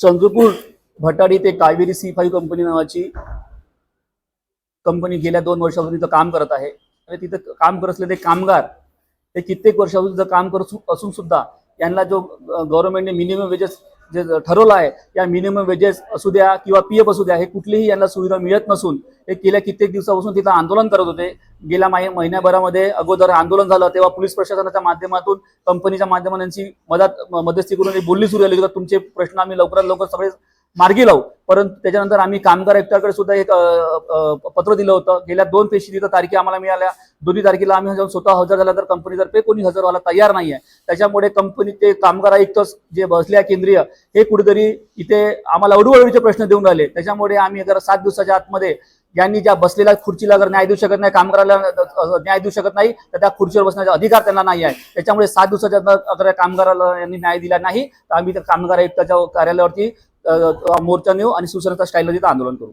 चंद्रपूर भटाडी ते Kaveri C five company नावाची company गेल्या दोन वर्षापासून तिथं काम करत आहे. आणि तिथं काम करत असलेले कामगार हे कित्येक वर्षापासून तिथं काम करत असून सुद्धा यांना जो गव्हर्नमेंटने मिनिमम वेजेस जे ठरवलं आहे या मिनिमम वेजेस असू द्या किंवा पी एफ असू द्या हे कुठलीही यांना सुविधा मिळत नसून हे गेल्या कित्येक दिवसापासून तिथं आंदोलन करत होते. गेल्या माही महिन्याभरामध्ये अगोदर आंदोलन झालं तेव्हा पोलीस प्रशासनाच्या माध्यमातून कंपनीच्या माध्यमांची मदत मध्यस्थी करून बोलली सुरू झाली की तुमचे प्रश्न आम्ही लवकरात लवकर सगळे मार्गी लावू. परंतु त्याच्यानंतर आम्ही कामगार आयुक्ताकडे सुद्धा एक पत्र दिलं होतं. गेल्या दोन पेशी तिथं तारखे आम्हाला मिळाल्या. दोन्ही तारखेला आम्ही जाऊन स्वतः हजर झाला तर कंपनीतर्फे कोणी हजर व्हायला तयार नाही आहे त्याच्यामुळे कंपनीचे कामगार आयुक्त जे बसले आहे केंद्रीय हे कुठेतरी इथे आम्हाला अडूअडूचे प्रश्न देऊन राहिले. त्याच्यामुळे आम्ही जर सात दिवसाच्या आतमध्ये यांनी ज्या बसलेल्या खुर्चीला जर न्याय देऊ शकत नाही कामगाराला न्याय देऊ शकत नाही तर त्या खुर्चीवर बसण्याचा अधिकार त्यांना नाही आहे. त्याच्यामुळे सात दिवसाच्या अगर कामगाराला यांनी न्याय दिला नाही तर आम्ही त्या कामगार आयुक्ताच्या कार्यालयावरती मोर्चा नेऊ आणि शिवसेनेचा स्टाईलला तिथं आंदोलन करू.